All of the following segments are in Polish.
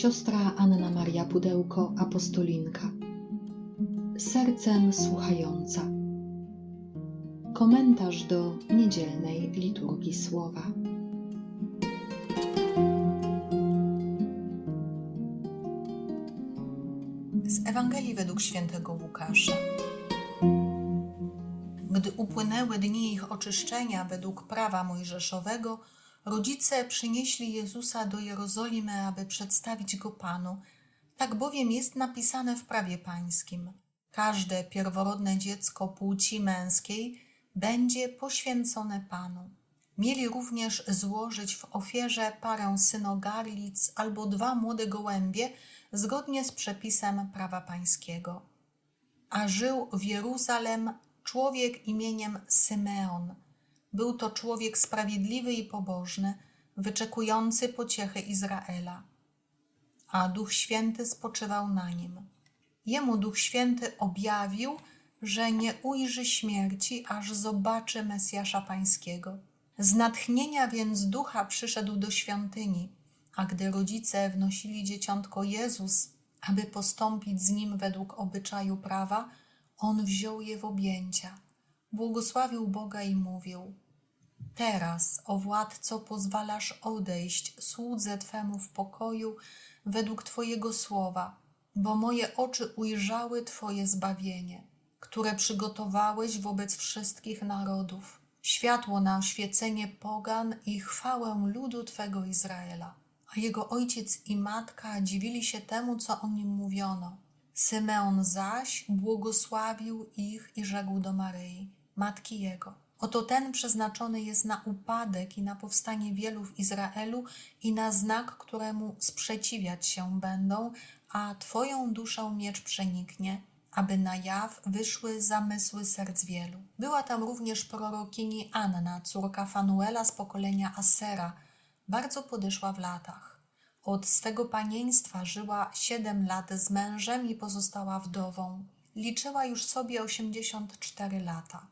Siostra Anna Maria Pudełko, apostolinka. Sercem słuchająca. Komentarz do niedzielnej liturgii słowa. Z Ewangelii według świętego Łukasza. Gdy upłynęły dni ich oczyszczenia według prawa mojżeszowego, rodzice przynieśli Jezusa do Jerozolimy, aby przedstawić go Panu. Tak bowiem jest napisane w prawie pańskim. Każde pierworodne dziecko płci męskiej będzie poświęcone Panu. Mieli również złożyć w ofierze parę synogarlic albo dwa młode gołębie, zgodnie z przepisem prawa pańskiego. A żył w Jeruzalem człowiek imieniem Symeon. Był to człowiek sprawiedliwy i pobożny, wyczekujący pociechy Izraela. A Duch Święty spoczywał na nim. Jemu Duch Święty objawił, że nie ujrzy śmierci, aż zobaczy Mesjasza Pańskiego. Z natchnienia więc ducha przyszedł do świątyni, a gdy rodzice wnosili dzieciątko Jezus, aby postąpić z nim według obyczaju prawa, on wziął je w objęcia, błogosławił Boga i mówił: Teraz, o władco, pozwalasz odejść słudze Twemu w pokoju według Twojego słowa, bo moje oczy ujrzały Twoje zbawienie, które przygotowałeś wobec wszystkich narodów, światło na oświecenie pogan i chwałę ludu Twego Izraela. A jego ojciec i matka dziwili się temu, co o nim mówiono. Symeon zaś błogosławił ich i rzekł do Maryi, matki jego. Oto ten przeznaczony jest na upadek i na powstanie wielu w Izraelu i na znak, któremu sprzeciwiać się będą, a Twoją duszę miecz przeniknie, aby na jaw wyszły zamysły serc wielu. Była tam również prorokini Anna, córka Fanuela z pokolenia Asera, bardzo podeszła w latach. Od swego panieństwa żyła siedem lat z mężem i pozostała wdową. Liczyła już sobie osiemdziesiąt cztery lata.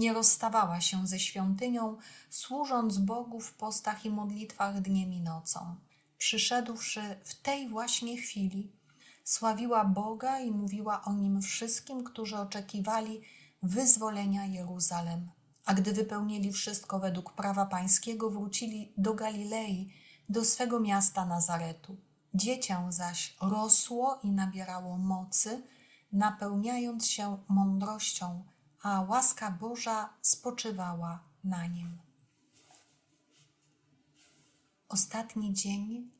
Nie rozstawała się ze świątynią, służąc Bogu w postach i modlitwach dniem i nocą. Przyszedłszy w tej właśnie chwili, sławiła Boga i mówiła o nim wszystkim, którzy oczekiwali wyzwolenia Jeruzalem. A gdy wypełnili wszystko według prawa pańskiego, wrócili do Galilei, do swego miasta Nazaretu. Dziecię zaś rosło i nabierało mocy, napełniając się mądrością, a łaska Boża spoczywała na nim. Ostatni dzień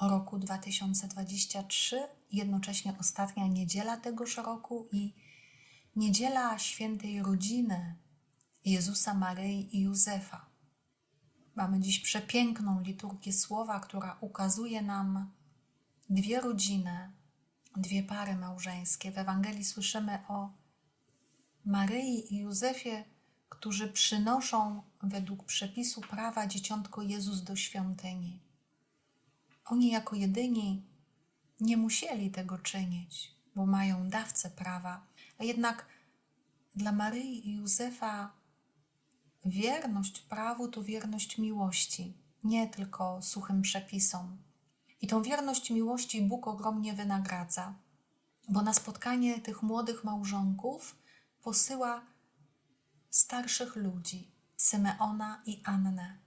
roku 2023, jednocześnie ostatnia niedziela tegoż roku i niedziela świętej rodziny Jezusa, Maryi i Józefa. Mamy dziś przepiękną liturgię słowa, która ukazuje nam dwie rodziny, dwie pary małżeńskie. W Ewangelii słyszymy o Maryi i Józefie, którzy przynoszą według przepisu prawa dzieciątko Jezus do świątyni. Oni jako jedyni nie musieli tego czynić, bo mają dawcę prawa, a jednak dla Maryi i Józefa wierność prawu to wierność miłości, nie tylko suchym przepisom. I tą wierność miłości Bóg ogromnie wynagradza, bo na spotkanie tych młodych małżonków posyła starszych ludzi, Symeona i Annę,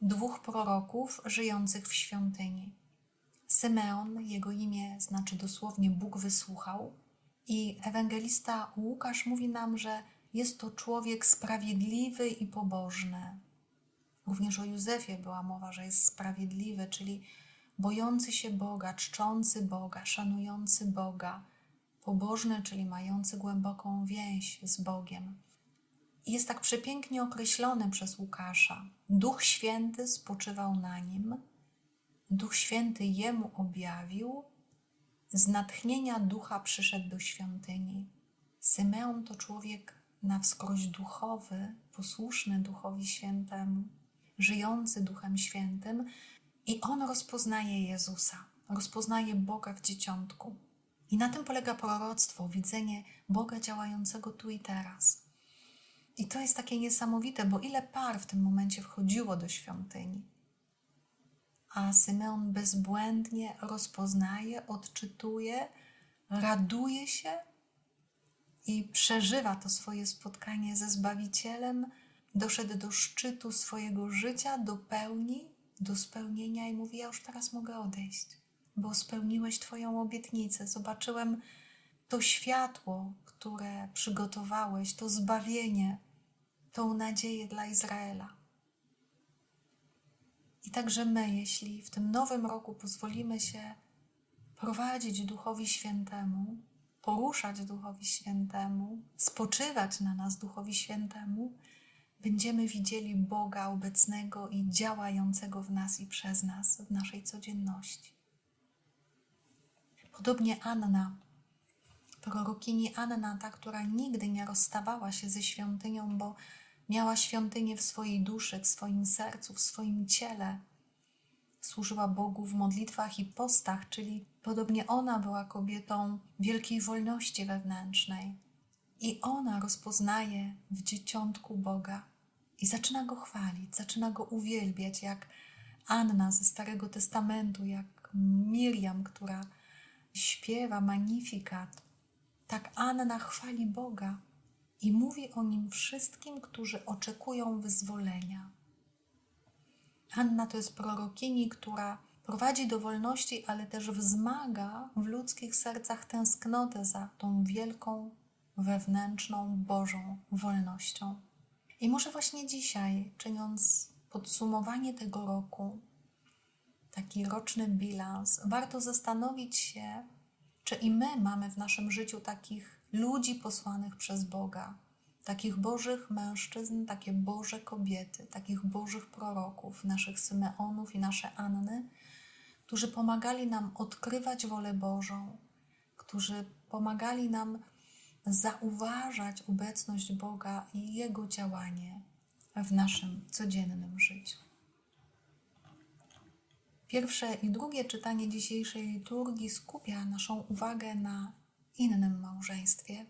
dwóch proroków żyjących w świątyni. Symeon, jego imię znaczy dosłownie Bóg wysłuchał, i ewangelista Łukasz mówi nam, że jest to człowiek sprawiedliwy i pobożny. Również o Józefie była mowa, że jest sprawiedliwy, czyli bojący się Boga, czczący Boga, szanujący Boga, pobożny, czyli mający głęboką więź z Bogiem. Jest tak przepięknie określony przez Łukasza. Duch Święty spoczywał na nim, Duch Święty jemu objawił, z natchnienia ducha przyszedł do świątyni. Symeon to człowiek na wskroś duchowy, posłuszny Duchowi Świętemu, żyjący Duchem Świętym, i on rozpoznaje Jezusa, rozpoznaje Boga w dzieciątku. I na tym polega proroctwo, widzenie Boga działającego tu i teraz. I to jest takie niesamowite, bo ile par w tym momencie wchodziło do świątyni. a Symeon bezbłędnie rozpoznaje, odczytuje, raduje się i przeżywa to swoje spotkanie ze Zbawicielem, doszedł do szczytu swojego życia, do pełni, do spełnienia i mówi: Ja już teraz mogę odejść, bo spełniłeś Twoją obietnicę. Zobaczyłem to światło, które przygotowałeś, to zbawienie, tą nadzieję dla Izraela. I także my, jeśli w tym nowym roku pozwolimy się prowadzić Duchowi Świętemu, poruszać Duchowi Świętemu, spoczywać na nas Duchowi Świętemu, będziemy widzieli Boga obecnego i działającego w nas i przez nas w naszej codzienności. Podobnie Anna, prorokini Anna, ta, która nigdy nie rozstawała się ze świątynią, bo miała świątynię w swojej duszy, w swoim sercu, w swoim ciele. Służyła Bogu w modlitwach i postach, czyli podobnie ona była kobietą wielkiej wolności wewnętrznej. I ona rozpoznaje w dzieciątku Boga i zaczyna go chwalić, zaczyna go uwielbiać, jak Anna ze Starego Testamentu, jak Miriam, która śpiewa magnifikat. Tak Anna chwali Boga i mówi o nim wszystkim, którzy oczekują wyzwolenia. Anna to jest prorokini, która prowadzi do wolności, ale też wzmaga w ludzkich sercach tęsknotę za tą wielką, wewnętrzną, Bożą wolnością. I może właśnie dzisiaj, czyniąc podsumowanie tego roku, taki roczny bilans, warto zastanowić się, czy i my mamy w naszym życiu takich ludzi posłanych przez Boga, takich Bożych mężczyzn, takie Boże kobiety, takich Bożych proroków, naszych Symeonów i nasze Anny, którzy pomagali nam odkrywać wolę Bożą, którzy pomagali nam zauważać obecność Boga i Jego działanie w naszym codziennym życiu. Pierwsze i drugie czytanie dzisiejszej liturgii skupia naszą uwagę na innym małżeństwie,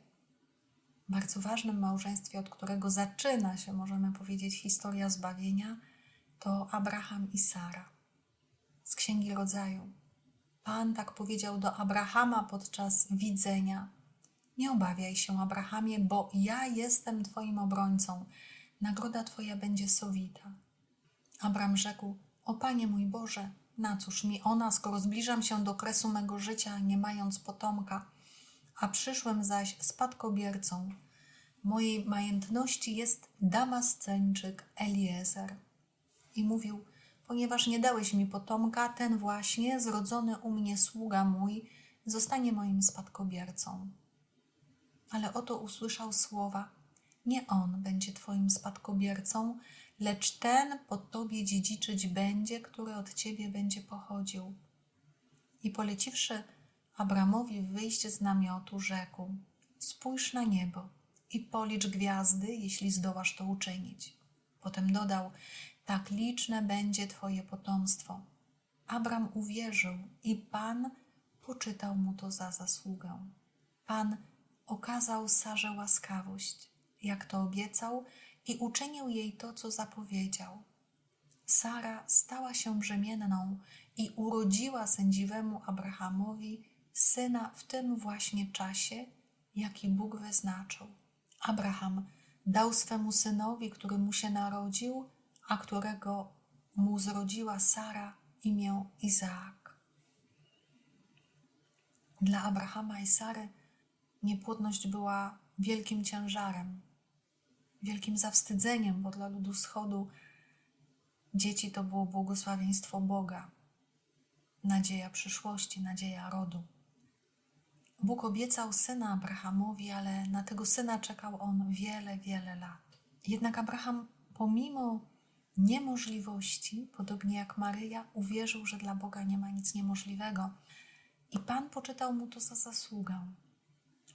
bardzo ważnym małżeństwie, od którego zaczyna się, możemy powiedzieć, historia zbawienia, to Abraham i Sara z Księgi Rodzaju. Pan tak powiedział do Abrahama podczas widzenia: Nie obawiaj się, Abrahamie, bo ja jestem Twoim obrońcą. Nagroda Twoja będzie sowita. Abram rzekł: O Panie mój Boże, na cóż mi ona, skoro zbliżam się do kresu mego życia, nie mając potomka, a przyszłym zaś spadkobiercą mojej majętności jest Damasceńczyk Eliezer. I mówił, ponieważ nie dałeś mi potomka, ten właśnie, zrodzony u mnie sługa mój, zostanie moim spadkobiercą. Ale oto usłyszał słowa, nie on będzie twoim spadkobiercą, lecz ten po tobie dziedziczyć będzie, który od ciebie będzie pochodził. I poleciwszy Abramowi wyjść z namiotu, rzekł: Spójrz na niebo i policz gwiazdy, jeśli zdołasz to uczynić. Potem dodał: Tak liczne będzie Twoje potomstwo. Abram uwierzył i Pan poczytał mu to za zasługę. Pan okazał Sarze łaskawość, jak to obiecał, i uczynił jej to, co zapowiedział. Sara stała się brzemienną i urodziła sędziwemu Abrahamowi syna w tym właśnie czasie, jaki Bóg wyznaczył. Abraham dał swemu synowi, który mu się narodził, a którego mu zrodziła Sara, imię Izaak. Dla Abrahama i Sary niepłodność była wielkim ciężarem, wielkim zawstydzeniem, bo dla ludu wschodu dzieci to było błogosławieństwo Boga, nadzieja przyszłości, nadzieja rodu. Bóg obiecał syna Abrahamowi, ale na tego syna czekał on wiele, wiele lat. Jednak Abraham, pomimo niemożliwości, podobnie jak Maryja, uwierzył, że dla Boga nie ma nic niemożliwego. I Pan poczytał mu to za zasługę.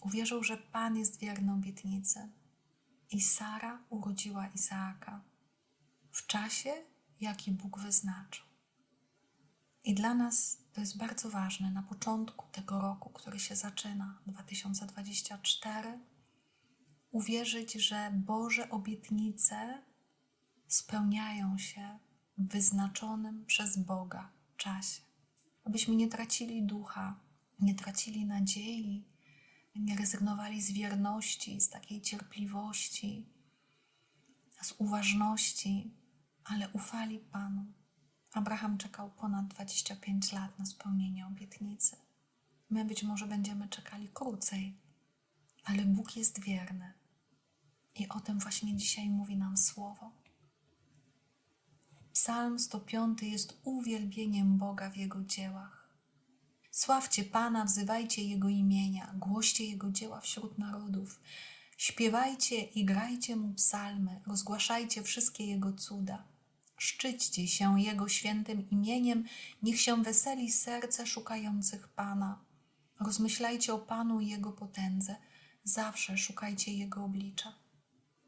Uwierzył, że Pan jest wierny obietnicy. I Sara urodziła Izaaka w czasie, jaki Bóg wyznaczył. I dla nas to jest bardzo ważne na początku tego roku, który się zaczyna, 2024, uwierzyć, że Boże obietnice spełniają się w wyznaczonym przez Boga czasie. Abyśmy nie tracili ducha, nie tracili nadziei, nie rezygnowali z wierności, z takiej cierpliwości, z uważności, ale ufali Panu. Abraham czekał ponad 25 lat na spełnienie obietnicy. My być może będziemy czekali krócej, ale Bóg jest wierny. I o tym właśnie dzisiaj mówi nam słowo. Psalm 105 jest uwielbieniem Boga w Jego dziełach. Sławcie Pana, wzywajcie Jego imienia, głoście Jego dzieła wśród narodów. Śpiewajcie i grajcie Mu psalmy, rozgłaszajcie wszystkie Jego cuda. Szczyćcie się Jego świętym imieniem, niech się weseli serce szukających Pana. Rozmyślajcie o Panu i Jego potędze, zawsze szukajcie Jego oblicza.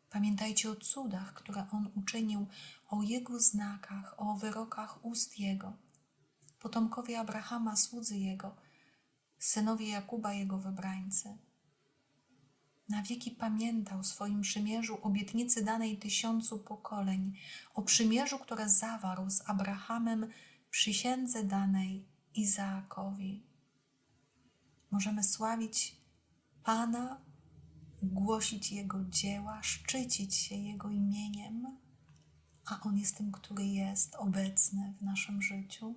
Pamiętajcie o cudach, które On uczynił, o Jego znakach, o wyrokach ust Jego. Potomkowie Abrahama, słudzy Jego, synowie Jakuba, Jego wybrańcy. Na wieki pamiętał w swoim przymierzu obietnicy danej tysiącu pokoleń, o przymierzu, które zawarł z Abrahamem, przysiędze danej Izaakowi. Możemy sławić Pana, głosić Jego dzieła, szczycić się Jego imieniem, a On jest tym, który jest obecny w naszym życiu.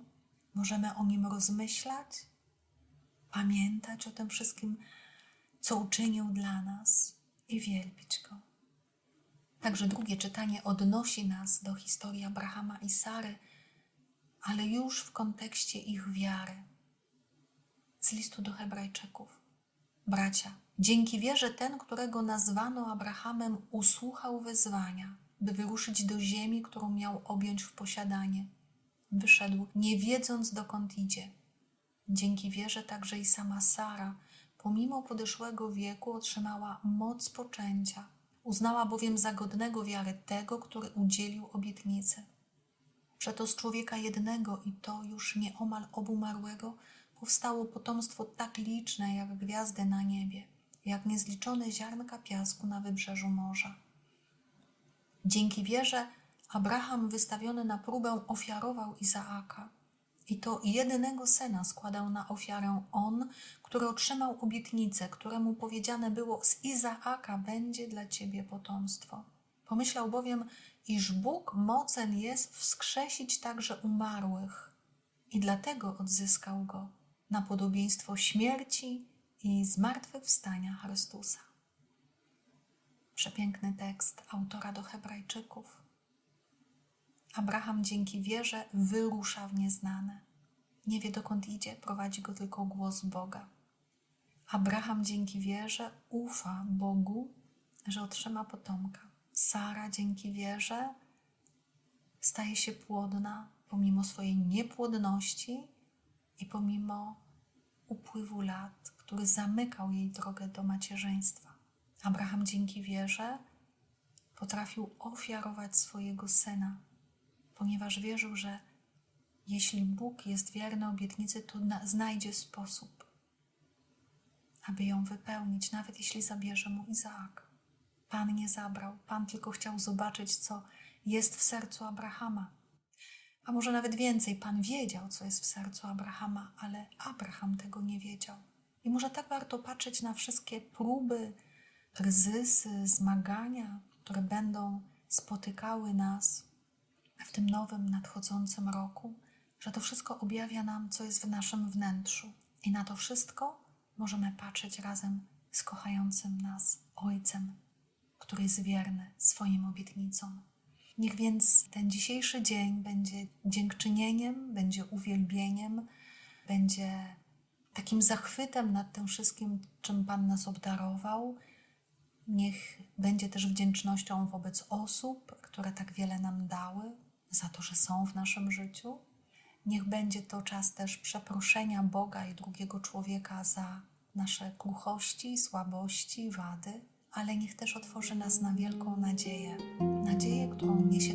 Możemy o Nim rozmyślać, pamiętać o tym wszystkim, co uczynił dla nas i wielbić Go. Także drugie czytanie odnosi nas do historii Abrahama i Sary, ale już w kontekście ich wiary. Z listu do Hebrajczyków. Bracia, dzięki wierze ten, którego nazwano Abrahamem, usłuchał wezwania, by wyruszyć do ziemi, którą miał objąć w posiadanie. Wyszedł, nie wiedząc dokąd idzie. Dzięki wierze także i sama Sara, pomimo podeszłego wieku, otrzymała moc poczęcia. Uznała bowiem za godnego wiary tego, który udzielił obietnicy. Przeto z człowieka jednego i to już nieomal obumarłego powstało potomstwo tak liczne jak gwiazdy na niebie, jak niezliczone ziarnka piasku na wybrzeżu morza. Dzięki wierze Abraham wystawiony na próbę ofiarował Izaaka. I to jedynego syna składał na ofiarę on, który otrzymał obietnicę, któremu powiedziane było: Z Izaaka będzie dla ciebie potomstwo. Pomyślał bowiem, iż Bóg mocen jest wskrzesić także umarłych, i dlatego odzyskał go na podobieństwo śmierci i zmartwychwstania Chrystusa. Przepiękny tekst autora do Hebrajczyków. Abraham dzięki wierze wyrusza w nieznane. Nie wie dokąd idzie, prowadzi go tylko głos Boga. Abraham dzięki wierze ufa Bogu, że otrzyma potomka. Sara dzięki wierze staje się płodna pomimo swojej niepłodności i pomimo upływu lat, który zamykał jej drogę do macierzyństwa. Abraham dzięki wierze potrafił ofiarować swojego syna, ponieważ wierzył, że jeśli Bóg jest wierny obietnicy, to na, znajdzie sposób, aby ją wypełnić, nawet jeśli zabierze mu Izaak. Pan nie zabrał, Pan tylko chciał zobaczyć, co jest w sercu Abrahama. A może nawet więcej, Pan wiedział, co jest w sercu Abrahama, ale Abraham tego nie wiedział. I może tak warto patrzeć na wszystkie próby, kryzysy, zmagania, które będą spotykały nas w tym nowym, nadchodzącym roku, że to wszystko objawia nam, co jest w naszym wnętrzu. I na to wszystko możemy patrzeć razem z kochającym nas Ojcem, który jest wierny swoim obietnicom. Niech więc ten dzisiejszy dzień będzie dziękczynieniem, będzie uwielbieniem, będzie takim zachwytem nad tym wszystkim, czym Pan nas obdarował. Niech będzie też wdzięcznością wobec osób, które tak wiele nam dały, za to, że są w naszym życiu. Niech będzie to czas też przeproszenia Boga i drugiego człowieka za nasze kruchości, słabości, wady, ale niech też otworzy nas na wielką nadzieję. Nadzieję, którą niesie